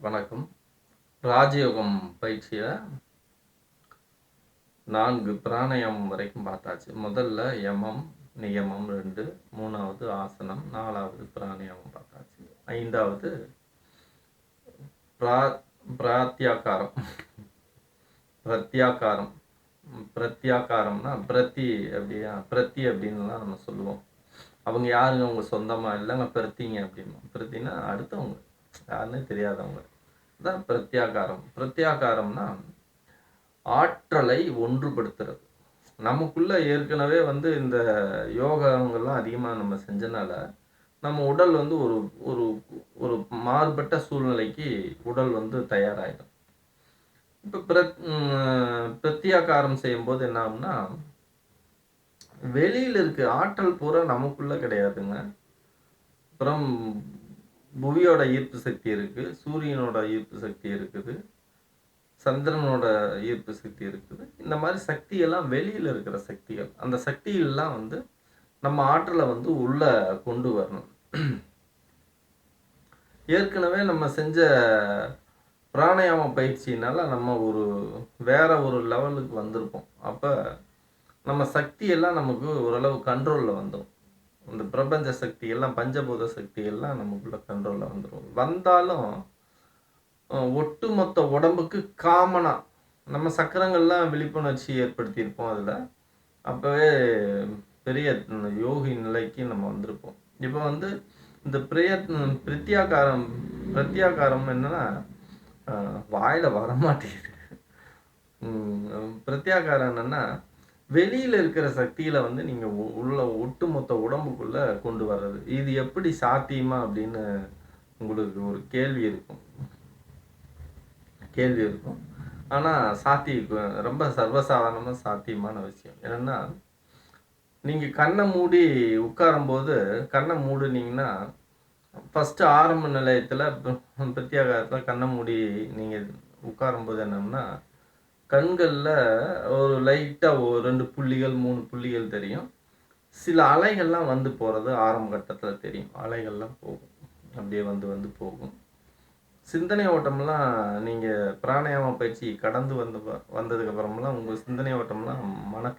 வணக்கம். ராஜயோகம் பயிற்சியில் நான்கு பிராணாயாமம் வரைக்கும் பார்த்தாச்சு. முதல்ல யமம் நியமம் ரெண்டு மூணாவது ஆசனம் நாலாவது பிராணாயாமம் பார்த்தாச்சு. ஐந்தாவது பிரா பிராத்தியாக்காரம். பிரத்யாக்காரம் பிரத்யாக்காரம்னா பிரத்தி அப்படியா பிரத்தி அப்படின்லாம் நம்ம சொல்லுவோம். அவங்க யாருங்க? அவங்க சொந்தமா? இல்லைங்க பிரத்திங்க அப்படின்னா பிரத்தினா அடுத்தவங்க. யாருன்னே தெரியாதவங்க. அதான் பிரத்யாகாரம். பிரத்யாகாரம்னா ஆற்றலை ஒன்றுபடுத்துறது. நமக்குள்ள ஏற்கனவே வந்து இந்த யோகங்கள்லாம் அதிகமாக நம்ம செஞ்சனால நம்ம உடல் வந்து ஒரு ஒரு ஒரு மாறுபட்ட சூழ்நிலைக்கு உடல் வந்து தயாராகிடும் இப்போ பிரத் பிரத்யாகாரம் செய்யும்போது என்ன ஆகும்னா வெளியில இருக்க ஆற்றல் பூரா நமக்குள்ள கிடையாதுங்க. அப்புறம் புவியோட ஈர்ப்பு சக்தி இருக்குது சூரியனோட ஈர்ப்பு சக்தி இருக்குது சந்திரனோட ஈர்ப்பு சக்தி இருக்குது. இந்த மாதிரி சக்தியெல்லாம் வெளியில் இருக்கிற சக்திகள் அந்த சக்திகள்லாம் வந்து நம்ம ஆற்றலை வந்து உள்ளே கொண்டு வரணும். ஏற்கனவே நம்ம செஞ்ச பிராணாயாம பயிற்சியினால நம்ம ஒரு வேற ஒரு லெவலுக்கு வந்திருப்போம். அப்போ நம்ம சக்தியெல்லாம் நமக்கு ஓரளவு கண்ட்ரோலில் வந்துடும் இந்த பிரபஞ்ச சக்தி எல்லாம் பஞ்சபூத சக்தி எல்லாம் நமக்குள்ள கண்ட்ரோலில் வந்துடும் வந்தாலும் ஒட்டுமொத்த உடம்புக்கு காமனாக நம்ம சக்கரங்கள்லாம் விழிப்புணர்ச்சி ஏற்படுத்தியிருப்போம் அதில். அப்போவே பெரிய யோகி நிலைக்கு நம்ம வந்திருப்போம். இப்போ வந்து இந்த பிரிய பிரத்யாகாரம் பிரத்யாகாரம் என்னன்னா வாயில் வரமாட்டேங்குது. பிரத்யாகாரம் என்னன்னா வெளியில் இருக்கிற சக்தியில வந்து நீங்க உள்ள ஒட்டுமொத்த உடம்புக்குள்ள கொண்டு வர்றது. இது எப்படி சாத்தியமா அப்படின்னு உங்களுக்கு ஒரு கேள்வி இருக்கும். கேள்வி இருக்கும். ஆனா சாத்திய ரொம்ப சர்வசாதாரணமா சாத்தியமான விஷயம். என்னன்னா நீங்க கண்ணை மூடி உட்காரும்போது கண்ணை மூடுனீங்கன்னா ஃபர்ஸ்ட் ஆரம்ப நிலையத்துல ப- கண்ணை மூடி நீங்க உட்காரும்போது என்னன்னா கண்களில் ஒரு லைட்டாக ஒரு ரெண்டு புள்ளிகள் மூணு புள்ளிகள் தெரியும். சில அலைகள்லாம் வந்து போகிறது ஆரம்ப கட்டத்தில் தெரியும். அலைகள்லாம் போகும். அப்படியே வந்து வந்து போகும். சிந்தனை ஓட்டம்லாம் நீங்கள் பிராணாயாம பயிற்சி கடந்து வந்து வந்ததுக்கப்புறமெல்லாம் உங்கள் சிந்தனை ஓட்டம்லாம் மன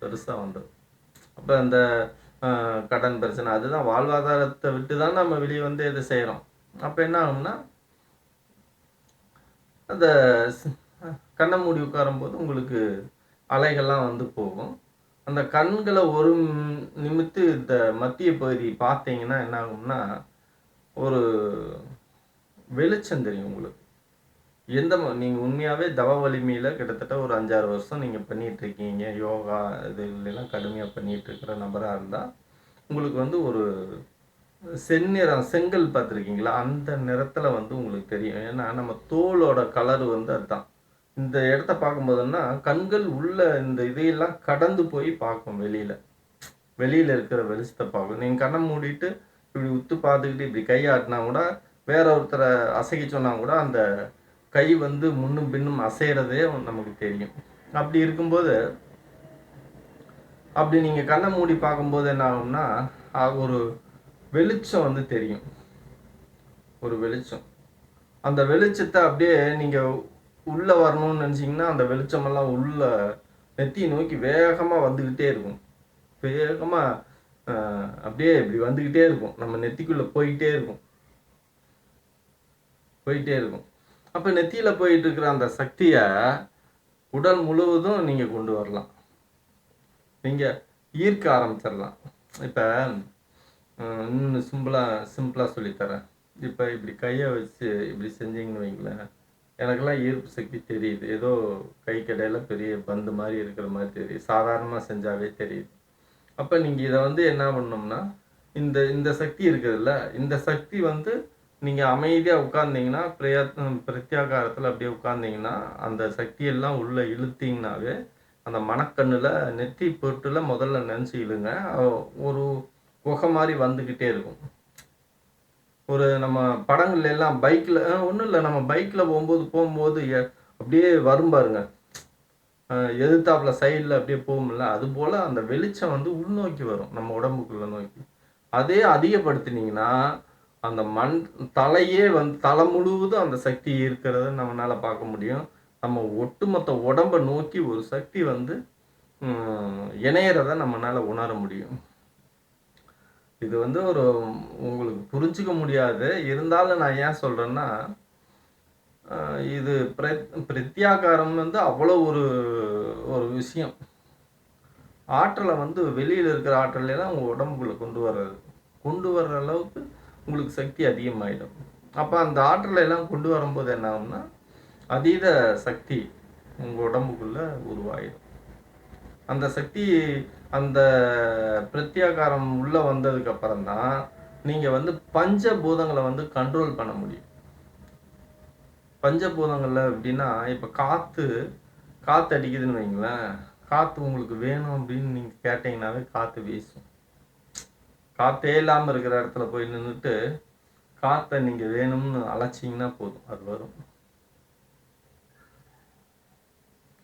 பெருசாக வந்துடும் அப்போ அந்த கடன் பிரச்சனை அதுதான் வாழ்வாதாரத்தை விட்டு தான் நம்ம வெளியே வந்து இதை செய்கிறோம் அப்போ என்ன ஆகும்னா அந்த கண்ணை மூடி உட்காரும்போது உங்களுக்கு அலைகள்லாம் வந்து போகும். அந்த கண்களை ஒரு நிமித்து இந்த மத்திய பகுதி பார்த்தீங்கன்னா என்ன ஆகும்னா ஒரு வெளிச்சம் தெரியும் உங்களுக்கு. எந்த நீங்கள் உண்மையாகவே தவ வலிமையில் கிட்டத்தட்ட ஒரு அஞ்சாறு வருஷம் நீங்கள் பண்ணிகிட்ருக்கீங்க இருக்கீங்க. யோகா இது எல்லாம் கடுமையாக பண்ணிட்டு இருக்கிற நபரா உங்களுக்கு வந்து ஒரு செந்நிறம் செங்கல் பார்த்துருக்கீங்களா? அந்த நிறத்தில் வந்து உங்களுக்கு தெரியும். ஏன்னா நம்ம தோலோட கலர் வந்து அதுதான். இந்த இடத்த பார்க்கும்போதுன்னா கண்கள் உள்ள இந்த இதையெல்லாம் கடந்து போய் பார்க்கும் வெளியில. வெளியில இருக்கிற வெளிச்சத்தை பார்க்கும். நீங்க கண்ணை மூடிட்டு இப்படி உத்து பார்த்துக்கிட்டு இப்படி கை ஆட்டினா கூட வேற ஒருத்தரை அசைக்க சொன்னா கூட அந்த கை வந்து முன்னும் பின்னும் அசைறதே நமக்கு தெரியும். அப்படி இருக்கும்போது அப்படி நீங்க கண்ணை மூடி பார்க்கும்போது என்ன ஆகும்னா ஒரு வெளிச்சம் வந்து தெரியும். ஒரு வெளிச்சம். அந்த வெளிச்சத்தை அப்படியே நீங்க உள்ள வரணும்னு நினைச்சீங்கன்னா அந்த வெளிச்சமெல்லாம் உள்ள நெத்தியை நோக்கி வேகமா வந்துகிட்டே இருக்கும். வேகமா அப்படியே இப்படி வந்துகிட்டே இருக்கும். நம்ம நெத்திக்குள்ள போயிட்டே இருக்கும். போயிட்டே இருக்கும். அப்ப நெத்தியில போயிட்டு இருக்கிற அந்த சக்தியை உடல் முழுவதும் நீங்க கொண்டு வரலாம். நீங்க ஈர்க்க ஆரம்பிச்சிடலாம் இப்ப இன்னும் சிம்பிளா சிம்பிளா சொல்லித்தரேன். இப்ப இப்படி கையை வச்சு இப்படி செஞ்சீங்கன்னு வைங்களேன். எனக்கெல்லாம் ஈர்ப்பு சக்தி தெரியுது. ஏதோ கை கடையில் பெரிய பந்து மாதிரி இருக்கிற மாதிரி தெரியுது. சாதாரணமாக செஞ்சாவே தெரியுது. அப்போ நீங்கள் இதை வந்து என்ன பண்ணோம்னா இந்த இந்த சக்தி இருக்குதுல்ல இந்த சக்தி வந்து நீங்கள் அமைதியாக உட்கார்ந்தீங்கன்னா பிரயத்னம் பிரத்யாகாரத்தில் அப்படியே உட்கார்ந்தீங்கன்னா அந்த சக்தியெல்லாம் உள்ளே இழுத்தீங்கனாவே அந்த மணக்கண்ணில் நெத்தி பொருட்டில் முதல்ல நினச்சி இழுங்க. ஒரு குகை மாதிரி வந்துக்கிட்டே இருக்கும். ஒரு நம்ம படங்கள்ல எல்லாம் பைக்கில் ஒன்றும் இல்லை நம்ம பைக்கில் போகும்போது போகும்போது அப்படியே வரும் பாருங்க. எதிர்த்தாப்புல சைடில் அப்படியே போகும்ல அது போல் அந்த வெளிச்சம் வந்து உள்நோக்கி வரும் நம்ம உடம்புக்குள்ள நோக்கி. அதே அதிகப்படுத்தினீங்கன்னா அந்த மண் தலையே வந்து தலை முழுவதும் அந்த சக்தி இருக்கிறத நம்மளால் பார்க்க முடியும். நம்ம ஒட்டுமொத்த உடம்பை நோக்கி ஒரு சக்தி வந்து ம், இணையறத நம்மளால உணர முடியும். இது வந்து ஒரு உங்களுக்கு புரிஞ்சுக்க முடியாது. இருந்தாலும் நான் ஏன் சொல்கிறேன்னா இது பிரத் பிரத்யாகாரம் வந்து அவ்வளோ ஒரு ஒரு விஷயம். ஆற்றலை வந்து வெளியில் இருக்கிற ஆற்றலை உங்கள் உடம்புக்குள்ளே கொண்டு வர்றது. கொண்டு வர்ற அளவுக்கு உங்களுக்கு சக்தி அதிகமாகிடும் அப்போ அந்த ஆற்றலை எல்லாம் கொண்டு வரும்போது என்ன ஆகும்னா அதீத சக்தி உங்கள் உடம்புக்குள்ளே உருவாயிடும். அந்த சக்தி அந்த பிரத்யாகாரம் உள்ளே வந்ததுக்கு அப்புறம் தான் நீங்கள் வந்து பஞ்சபூதங்களை வந்து கண்ட்ரோல் பண்ண முடியும். பஞ்சபூதங்கள்ல எப்படின்னா இப்போ காற்று காற்று அடிக்குதுன்னு வைங்களேன் காற்று உங்களுக்கு வேணும் அப்படின்னு நீங்கள் கேட்டிங்கனாவே காற்று வீசும். காற்றே இல்லாமல் இருக்கிற இடத்துல போய் நின்றுட்டு காற்றை நீங்கள் வேணும்னு அழைச்சிங்கன்னா போதும் அது வரும்.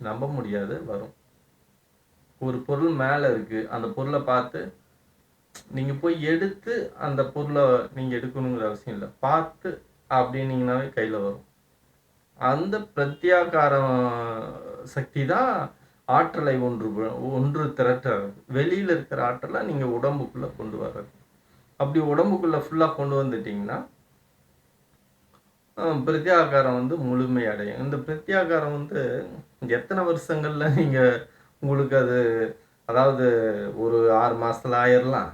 நம்ப முடியாது வரும். ஒரு பொருள் மேலே இருக்குது அந்த பொருளை பார்த்து நீங்கள் போய் எடுத்து அந்த பொருளை நீங்கள் எடுக்கணுங்கிற அவசியம் இல்லை. பார்த்து அப்படின்னீங்கனாவே கையில் வரும். அந்த பிரத்யாகாரம் சக்தி தான் ஆற்றலை ஒன்று ஒன்று திரட்டுறது. வெளியில் இருக்கிற ஆற்றலை நீங்கள் உடம்புக்குள்ளே கொண்டு வர்றது. அப்படி உடம்புக்குள்ளே ஃபுல்லாக கொண்டு வந்துட்டிங்கன்னா பிரத்யாகாரம் வந்து முழுமை அடையும். இந்த பிரத்யாகாரம் வந்து எத்தனை வருஷங்களில் நீங்கள் உங்களுக்கு அது அதாவது ஒரு ஆறு மாதத்தில் ஆயிரலாம்.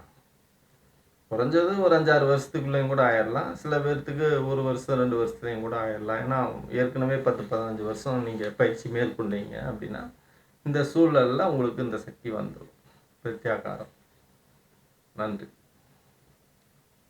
குறைஞ்சது ஒரு அஞ்சாறு வருஷத்துக்குள்ளேயும் கூட ஆயிடலாம் சில பேர்த்துக்கு ஒரு வருஷம் ரெண்டு வருஷத்துலையும் கூட ஆயிடலாம் ஏன்னா ஏற்கனவே பத்து பதினஞ்சு வருஷம் நீங்கள் பயிற்சி மேற்கொண்டீங்க அப்படின்னா இந்த சூழலில் உங்களுக்கு இந்த சக்தி வந்துடும் பிரத்யாகாரம். நன்றி.